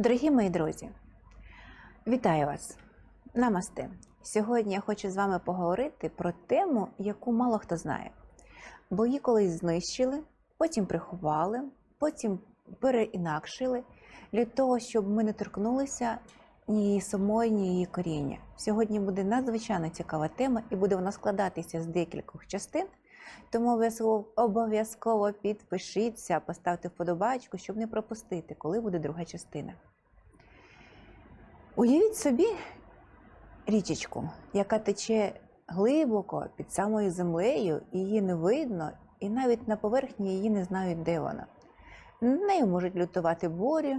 Дорогі мої друзі, вітаю вас! Намасте! Сьогодні я хочу з вами поговорити про тему, яку мало хто знає. Бо її колись знищили, потім приховали, потім переінакшили для того, щоб ми не торкнулися ні її самої, ні її коріння. Сьогодні буде надзвичайно цікава тема і буде вона складатися з декількох частин. Тому обов'язково- підпишіться, поставте вподобайку, щоб не пропустити, коли буде друга частина. Уявіть собі річечку, яка тече глибоко під самою землею, її не видно, і навіть на поверхні її не знають, де вона. Нею можуть лютувати бурі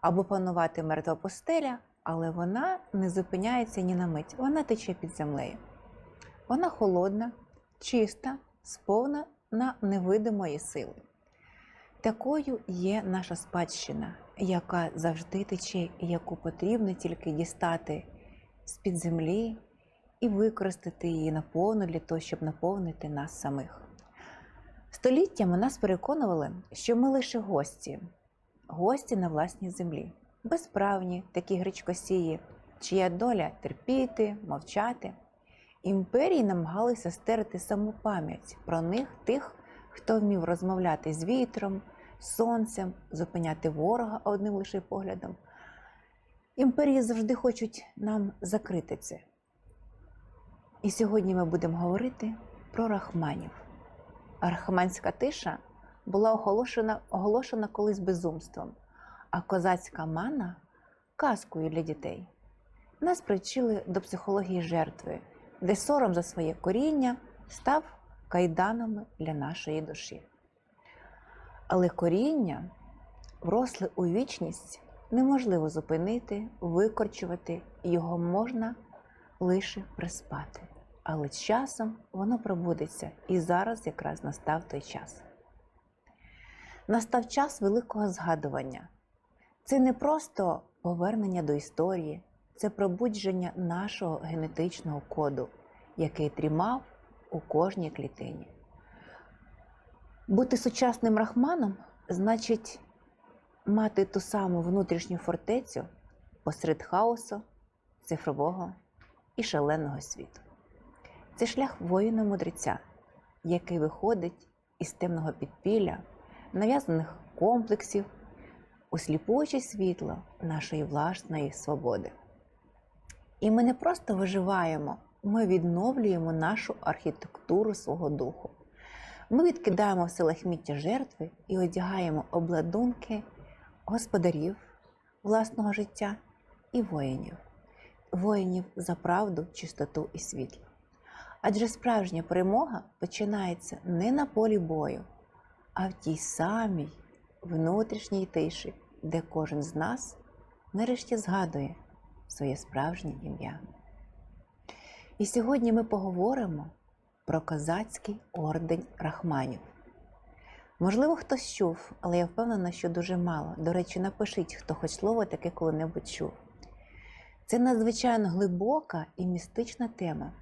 або панувати мертва пустеля, але вона не зупиняється ні на мить. Вона тече під землею. Вона холодна, чиста, сповнена невидимої сили. Такою є наша спадщина, яка завжди тече, яку потрібно тільки дістати з-під землі і використати її наповну для того, щоб наповнити нас самих. Століттями нас переконували, що ми лише гості, гості на власній землі, безправні, такі гречкосії, чия доля терпіти, мовчати. Імперії намагалися стерти саму пам'ять про них тих, хто вмів розмовляти з вітром, сонцем, зупиняти ворога одним лише поглядом. Імперії завжди хочуть нам закрити це. І сьогодні ми будемо говорити про рахманів. Рахманська тиша була оголошена, оголошена колись безумством, а козацька мана казкою для дітей. Нас привчили до психології жертви, де сором за своє коріння став кайданами для нашої душі. Але коріння, вросле у вічність, неможливо зупинити, викорчувати, його можна лише приспати. Але з часом воно пробудеться, і зараз якраз настав той час. Настав час великого згадування. Це не просто повернення до історії, це пробудження нашого генетичного коду, який тримав у кожній клітині. Бути сучасним рахманом значить мати ту саму внутрішню фортецю посеред хаосу, цифрового і шаленого світу. Це шлях воїна-мудреця, який виходить із темного підпілля, нав'язаних комплексів у сліпуче світло нашої власної свободи. І ми не просто виживаємо, ми відновлюємо нашу архітектуру свого духу. Ми відкидаємо все лахміття жертви і одягаємо обладунки господарів власного життя і воїнів, воїнів за правду, чистоту і світло. Адже справжня перемога починається не на полі бою, а в тій самій внутрішній тиші, де кожен з нас нарешті згадує своє справжнє ім'я. І сьогодні ми поговоримо про козацький ордень Рахманів. Можливо, хтось чув, але я впевнена, що дуже мало. До речі, напишіть, хто хоч слово таке коли-небудь чув. Це надзвичайно глибока і містична тема,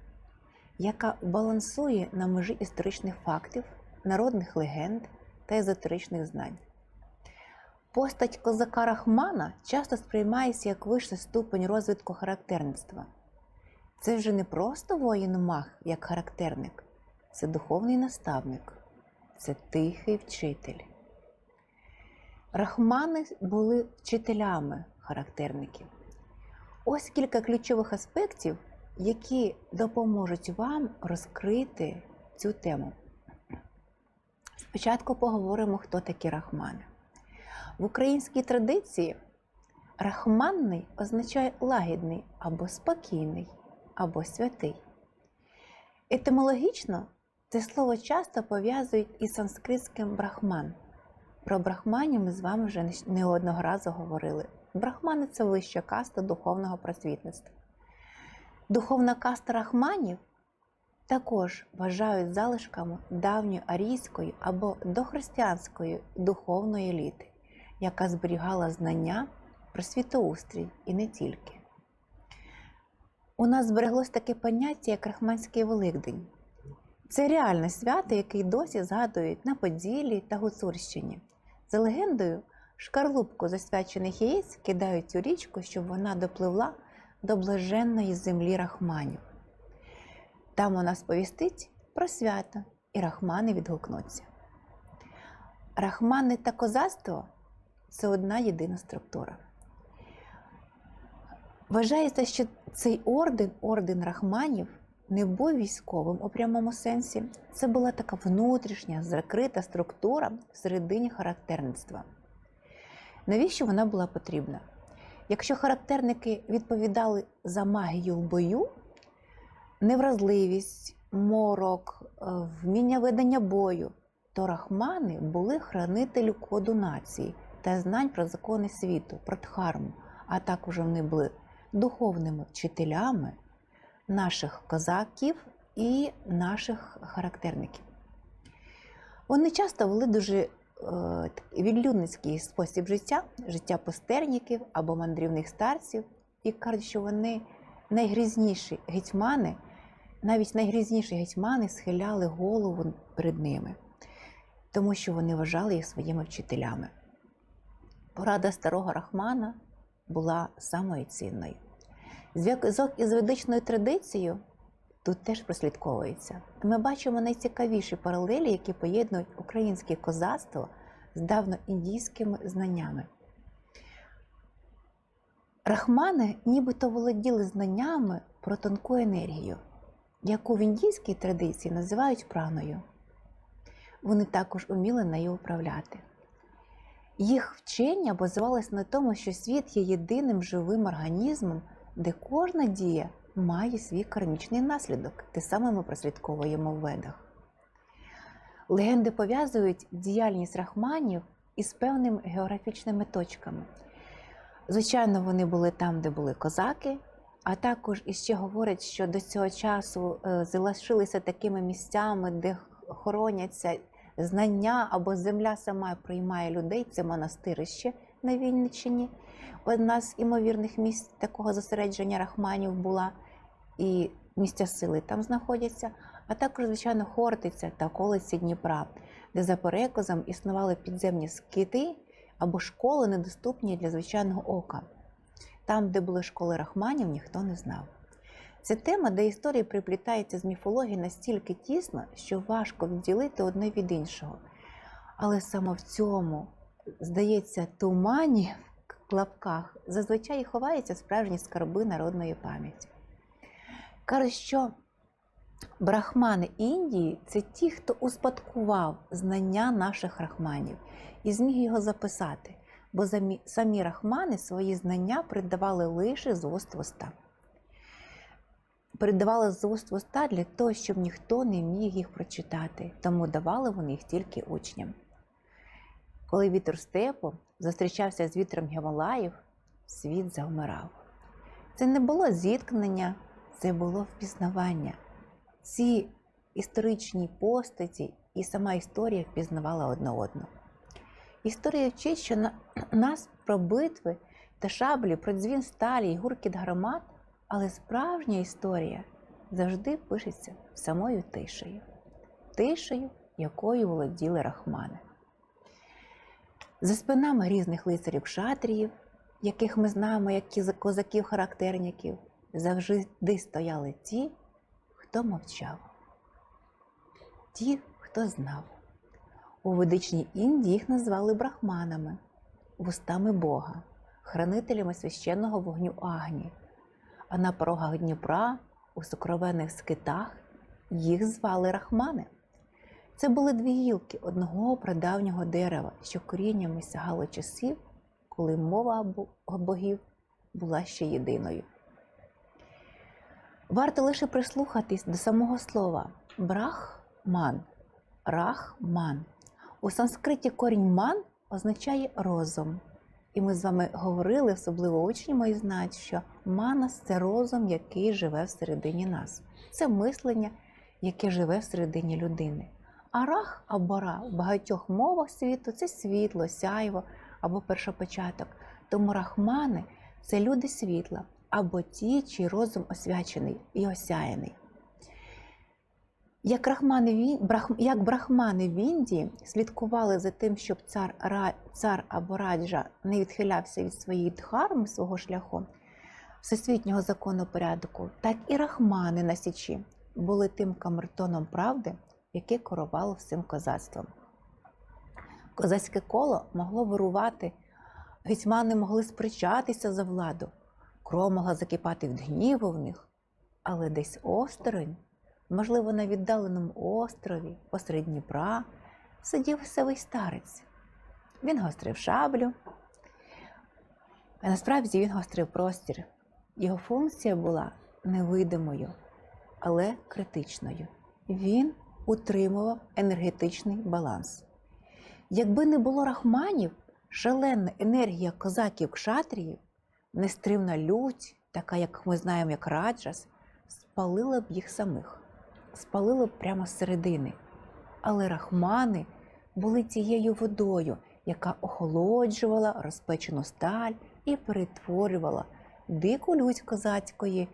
яка балансує на межі історичних фактів, народних легенд та езотеричних знань. Постать козака Рахмана часто сприймається як вищий ступень розвитку характерництва. Це вже не просто воїн-мах як характерник, це духовний наставник, це тихий вчитель. Рахмани були вчителями характерників. Ось кілька ключових аспектів, які допоможуть вам розкрити цю тему. Спочатку поговоримо, хто такі рахмани. В українській традиції рахманний означає лагідний або спокійний, або святий. Етимологічно це слово часто пов'язують із санскритським брахман. Про брахманів ми з вами вже не одного разу говорили. Брахмани це вища каста духовного просвітництва. Духовна каста рахманів також вважають залишками давньої арійської або дохристиянської духовної еліти, яка зберігала знання про світоустрій і не тільки. У нас збереглось таке поняття, як Рахманський Великдень. Це реальне свято, яке досі згадують на Поділлі та Гуцульщині. За легендою, шкарлупку засвячених яєць кидають у річку, щоб вона допливла до блаженної землі рахманів. Там вона сповістить про свято, і рахмани відгукнуться. Рахмани та козацтво це одна єдина структура. Вважається, що цей орден, орден рахманів, не був військовим у прямому сенсі. Це була така внутрішня, закрита структура всередині характерництва. Навіщо вона була потрібна? Якщо характерники відповідали за магію в бою, невразливість, морок, е, вміння ведення бою, то рахмани були хранителю коду нації та знань про закони світу, про дхарму, а також вони були духовними вчителями наших козаків і наших характерників. Вони часто вели дуже е, відлюдницький спосіб життя, життя постерніків або мандрівних старців, і кажуть, що вони найгрізніші гетьмани, навіть найгрізніші гетьмани схиляли голову перед ними, тому що вони вважали їх своїми вчителями. Порада старого Рахмана була самою цінною. Зв'язок із ведичною традицією тут теж прослідковується. Ми бачимо найцікавіші паралелі, які поєднують українське козацтво з давноіндійськими знаннями. Рахмани нібито володіли знаннями про тонку енергію, яку в індійській традиції називають праною. Вони також уміли нею управляти. Їх вчення базувалось на тому, що світ є єдиним живим організмом, де кожна дія має свій кармічний наслідок. Те саме ми прослідковуємо в ведах. Легенди пов'язують діяльність рахманів із певними географічними точками. Звичайно, вони були там, де були козаки, а також іще говорять, що до цього часу е, залишилися такими місцями, де хороняться знання або земля сама приймає людей. Це монастирище на Вінниччині. Одна з імовірних місць такого зосередження рахманів була, і місця сили там знаходяться, а також, звичайно, Хортиця та околиці Дніпра, де за переказом існували підземні скити або школи, недоступні для звичайного ока. Там, де були школи рахманів, ніхто не знав. Це тема, де історія приплітається з міфології настільки тісно, що важко відділити одне від іншого. Але саме в цьому, здається, тумані в лапках зазвичай ховаються справжні скарби народної пам'яті. Кажуть, що брахмани Індії це ті, хто успадкував знання наших рахманів і зміг його записати, бо самі рахмани свої знання передавали лише з уст в уста. Передавали з уст в уста для того, щоб ніхто не міг їх прочитати, тому давали вони їх тільки учням. Коли вітер степу зустрічався з вітром Гімалаїв, світ завмирав. Це не було зіткнення, це було впізнавання. Ці історичні постаті і сама історія впізнавала одне одну. Історія вчить, що на нас про битви та шаблі, про дзвін сталі й гуркіт гармат, але справжня історія завжди пишеться самою тишею, тишею, якою володіли рахмани. За спинами різних лицарів шатріїв, яких ми знаємо як козаків-характерників, завжди стояли ті, хто мовчав, ті, хто знав. У ведичній Індії їх назвали брахманами, вустами Бога, хранителями священного вогню Агні. А на порогах Дніпра, у сокровенних скитах, їх звали рахмани. Це були дві гілки одного прадавнього дерева, що коріннями сягало часів, коли мова богів була ще єдиною. Варто лише прислухатись до самого слова брахман, рахман. У санскриті корінь ман означає розум. І ми з вами говорили, особливо учні мої знають, що манас це розум, який живе всередині нас. Це мислення, яке живе всередині людини. А рах або ра в багатьох мовах світу це світло, сяйво або першопочаток. Тому рахмани це люди світла або ті, чий розум освячений і осяяний. Як, рахмани, в Ін- брах, як брахмани в Індії слідкували за тим, щоб цар, цар або раджа не відхилявся від своєї дхарми свого шляху, всесвітнього законопорядку, так і рахмани на січі були тим камертоном правди, яке керувало всім козацтвом. Козацьке коло могло вирувати, гетьмани могли сперечатися за владу, кров могла закипати від гніву в них, але десь осторонь, можливо, на віддаленому острові, посеред Дніпра, сидів сивий старець. Він гострив шаблю, а насправді він гострив простір. Його функція була невидимою, але критичною. Він утримував енергетичний баланс. Якби не було рахманів, шалена енергія козаків кшатріїв, нестримна лють, така, як ми знаємо, як раджас, спалила б їх самих, спалила б прямо з. Але рахмани були тією водою, яка охолоджувала розпечену сталь і перетворювала дику лють козацької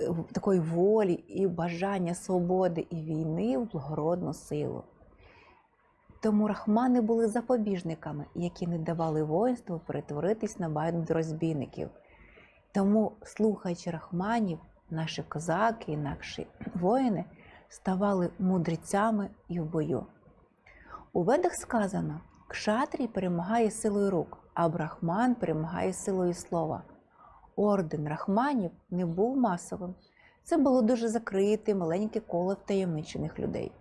е, такої волі і бажання свободи і війни в благородну силу. Тому рахмани були запобіжниками, які не давали воїнству перетворитись на банду розбійників. Тому, слухаючи рахманів, наші козаки і наші воїни ставали мудрецями і в бою. У ведах сказано: Кшатрій перемагає силою рук, а брахман перемагає силою слова. Орден рахманів не був масовим. Це було дуже закрите, маленьке коло втаємничених людей.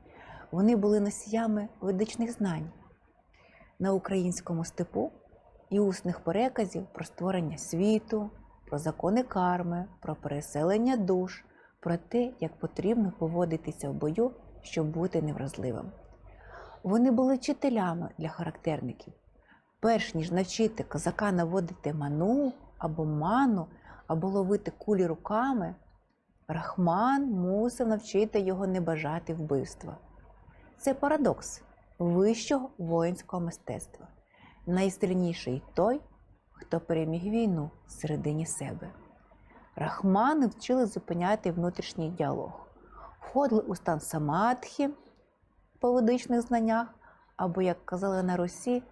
Вони були носіями ведичних знань на українському степу і усних переказів про створення світу, про закони карми, про переселення душ, про те, як потрібно поводитися в бою, щоб бути невразливим. Вони були вчителями для характерників. Перш ніж навчити козака наводити ману або ману, або ловити кулі руками, Рахман мусив навчити його не бажати вбивства. Це парадокс вищого воїнського мистецтва. Найсильніший той, хто переміг війну всередині себе. Рахмани вчили зупиняти внутрішній діалог, входили у стан самадхі по ведичних знаннях, або, як казали на Русі,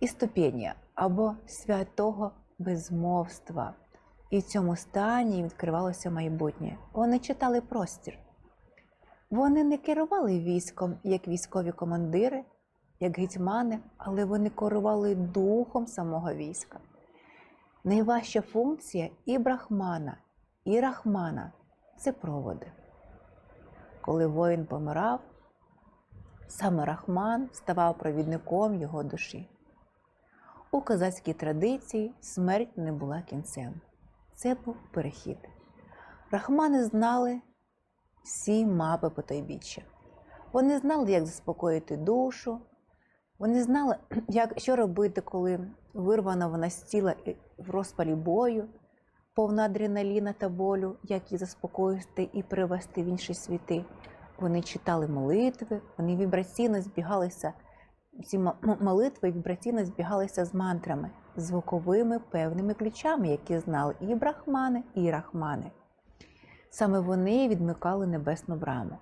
іступіння, або святого безмовства. І в цьому стані відкривалося майбутнє. Вони читали простір. Вони не керували військом як військові командири, як гетьмани, але вони керували духом самого війська. Найважча функція і брахмана, і рахмана це проводи. Коли воїн помирав, саме рахман ставав провідником його душі. У козацькій традиції смерть не була кінцем. Це був перехід. Рахмани знали всі мапи потойбіччя. Вони знали, як заспокоїти душу. Вони знали, як, що робити, коли вирвана вона з тіла в розпалі бою, повна адреналіна та болю, як її заспокоїти і перевести в інші світи. Вони читали молитви, вони вібраційно збігалися, ці молитви вібраційно збігалися з мантрами, звуковими певними ключами, які знали і брахмани, і рахмани. Саме вони відмикали небесну браму.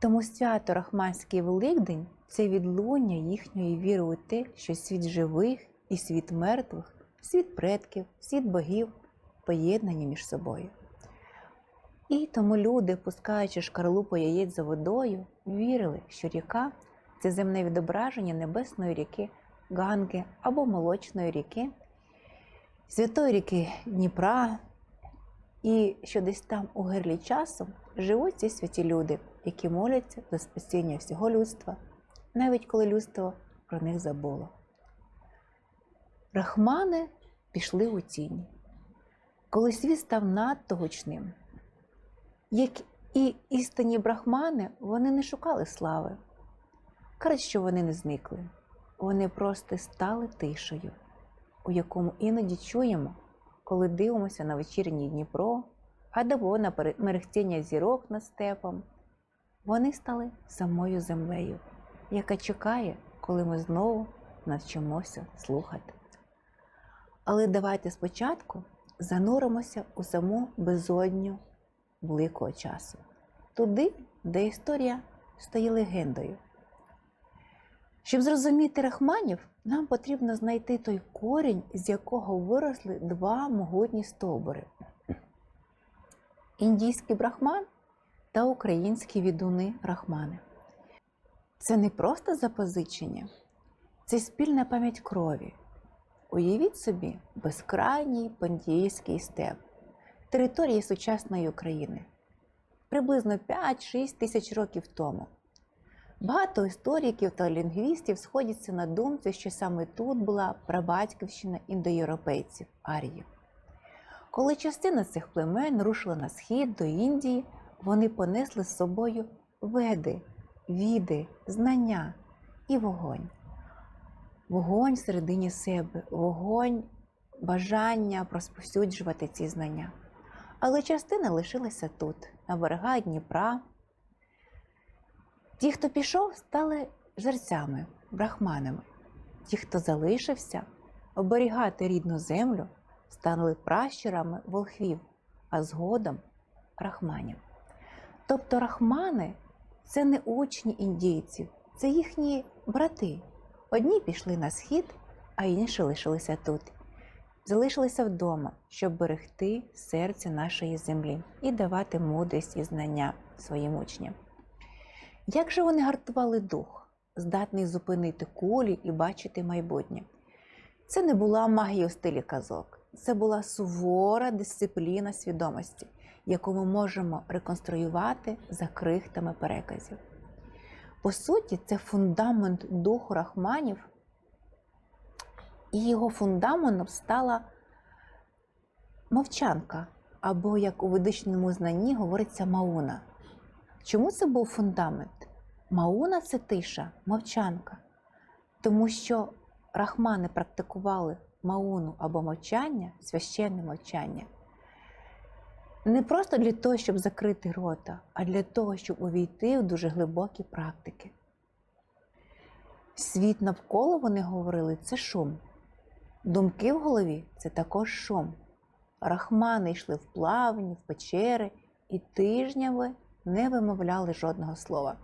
Тому свято Рахманський Великдень це відлуння їхньої віри у те, що світ живих і світ мертвих, світ предків, світ богів поєднані між собою. І тому люди, пускаючи шкарлупу яєць за водою, вірили, що ріка це земне відображення небесної ріки Ганги або молочної ріки, святої ріки Дніпра, і що десь там у гирлі часу живуть ці святі люди, які моляться за спасіння всього людства, навіть коли людство про них забуло. Рахмани пішли у тінь. Коли світ став надто гучним, як і істинні брахмани, вони не шукали слави. Кажуть, що вони не зникли, вони просто стали тишею, у якому іноді чуємо, коли дивимося на вечірній Дніпро, або на мерехтіння зірок над степом. Вони стали самою землею, яка чекає, коли ми знову навчимося слухати. Але давайте спочатку зануримося у саму безодню великого часу. туди, де історія стає легендою. Щоб зрозуміти рахманів, нам потрібно знайти той корінь, з якого виросли два могутні стовбури: індійський брахман та українські відуни рахмани. Це не просто запозичення, це спільна пам'ять крові. Уявіть собі безкрайній пандійський степ території сучасної України приблизно 5-6 тисяч років тому. Багато істориків та лінгвістів сходяться на думці, що саме тут була прабатьківщина індоєвропейців аріїв. Коли частина цих племен рушила на схід до Індії, вони понесли з собою веди, віди, знання і вогонь. Вогонь всередині себе, вогонь бажання розповсюджувати ці знання. Але частина лишилася тут, на берегах Дніпра. Ті, хто пішов, стали жерцями, брахманами. Ті, хто залишився, оберігати рідну землю, стали пращурами волхвів, а згодом рахманів. Тобто рахмани це не учні індійців, це їхні брати. Одні пішли на схід, а інші лишилися тут. Залишилися вдома, щоб берегти серце нашої землі і давати мудрість і знання своїм учням. Як же вони гартували дух, здатний зупинити кулі і бачити майбутнє? Це не була магія у стилі казок, це була сувора дисципліна свідомості, яку ми можемо реконструювати за крихтами переказів. По суті, це фундамент духу рахманів, і його фундаментом стала мовчанка, або, як у ведичному знанні говориться, мауна. Чому це був фундамент? Мауна це тиша, мовчанка. Тому що рахмани практикували мауну або мовчання, священне мовчання, не просто для того, щоб закрити рота, а для того, щоб увійти в дуже глибокі практики. Світ навколо вони говорили це шум. Думки в голові це також шум. Рахмани йшли в плавні, в печери і тижнями не вимовляли жодного слова.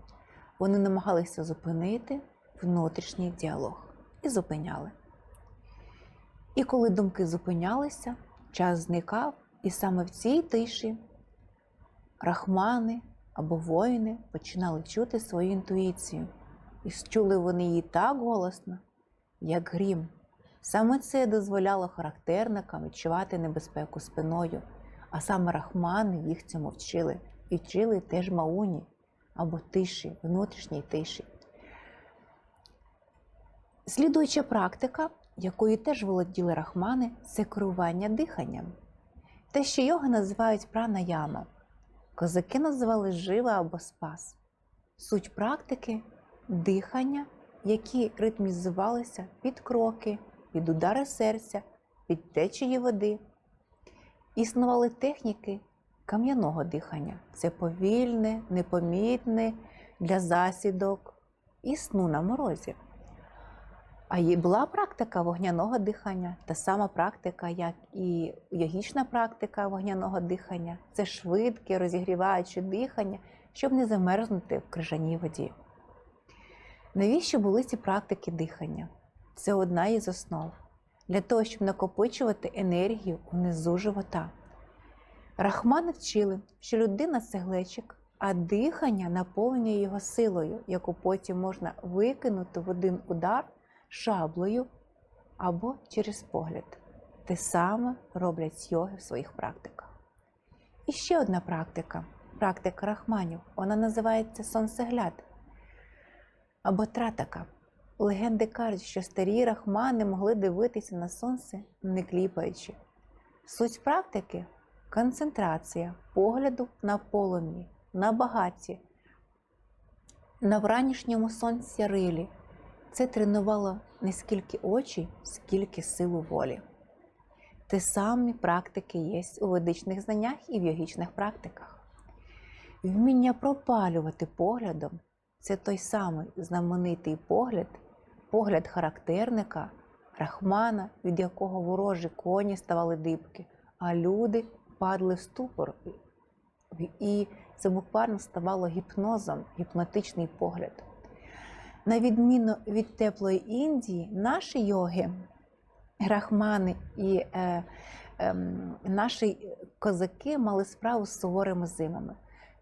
Вони намагалися зупинити внутрішній діалог і зупиняли. І коли думки зупинялися, час зникав, і саме в цій тиші рахмани або воїни починали чути свою інтуїцію, і чули вони її так голосно, як грім. Саме це дозволяло характерникам відчувати небезпеку спиною, а саме рахмани їх цьому вчили і вчили теж мауні або тиші, внутрішній тиші. Слідуюча практика, якою теж володіли рахмани, це керування диханням. Те, що йога називають пранаяма, козаки називали жива або спас. Суть практики дихання, які ритмізувалися під кроки, під удари серця, під течії води. Існували техніки кам'яного дихання. Це повільне, непомітне для засідок і сну на морозі. А є була практика вогняного дихання, та сама практика, як і йогічна практика вогняного дихання. Це швидке, розігріваюче дихання, щоб не замерзнути в крижаній воді. Навіщо були ці практики дихання? Це одна із основ для того, щоб накопичувати енергію внизу живота. Рахмани вчили, що людина це глечик, а дихання наповнює його силою, яку потім можна викинути в один удар шаблею або через погляд. Те саме роблять йоги в своїх практиках. І ще одна практика практика рахманів. Вона називається сонцегляд або тратака. Легенди кажуть, що старі рахмани могли дивитися на сонце, не кліпаючи. Суть практики концентрація погляду на полум'ї, на багаті, на вранішньому сонці рилі. Це тренувало не скільки очі, скільки силу волі. Те самі практики є у ведичних знаннях і в йогічних практиках. Вміння пропалювати поглядом це той самий знаменитий погляд, погляд характерника, рахмана, від якого ворожі коні ставали дибки, а люди падали в ступор. І це буквально ставало гіпнозом, гіпнотичний погляд. На відміну від теплої Індії, наші йоги, рахмани і е, е, наші козаки мали справу з суворими зимами.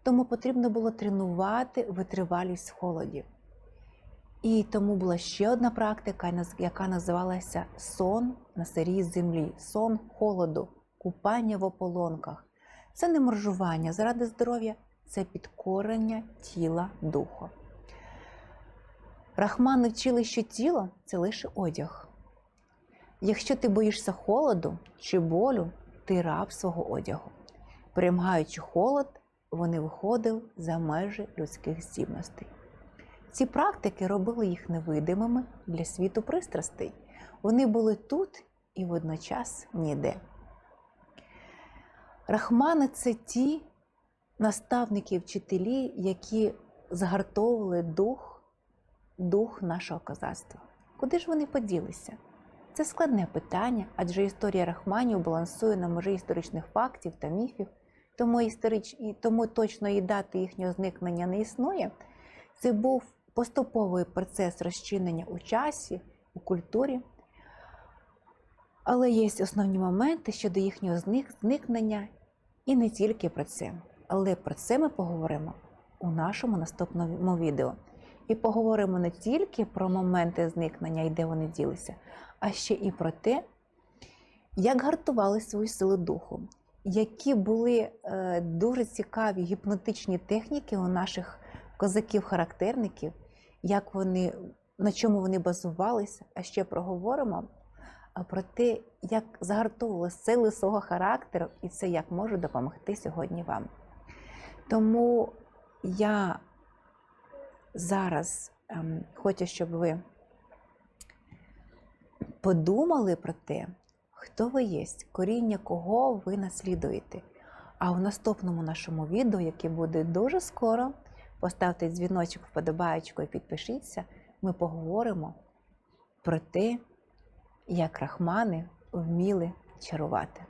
Тому потрібно було тренувати витривалість в холоді. І тому була ще одна практика, яка називалася сон на сирій землі, сон холоду, купання в ополонках. Це не моржування заради здоров'я, це підкорення тіла духу. Рахмани вчили, що тіло це лише одяг. Якщо ти боїшся холоду чи болю, ти раб свого одягу. Перемагаючи холод, вони виходили за межі людських здібностей. Ці практики робили їх невидимими для світу пристрастей. Вони були тут і водночас ніде. Рахмани це ті наставники і вчителі, які згартовували дух, дух нашого козацтва. Куди ж вони поділися? Це складне питання, адже історія Рахманів балансує на межі історичних фактів та міфів, тому, історич... тому точної дати їхнього зникнення не існує. Це був поступовий процес розчинення у часі, у культурі. Але є основні моменти щодо їхнього зник- зникнення, і не тільки про це. Але про це ми поговоримо у нашому наступному відео. І поговоримо не тільки про моменти зникнення і де вони ділися, а ще і про те, як гартували свою силу духу, які були е, дуже цікаві гіпнотичні техніки у наших козаків-характерників, як вони, на чому вони базувалися, а ще проговоримо а, про те, як загартовували сили свого характеру, і це як може допомогти сьогодні вам. Тому я зараз ем, хочу, щоб ви подумали про те, хто ви є, коріння кого ви наслідуєте. А в наступному нашому відео, яке буде дуже скоро, поставте дзвіночок, вподобаєчку і підпишіться, ми поговоримо про те, як рахмани вміли чарувати.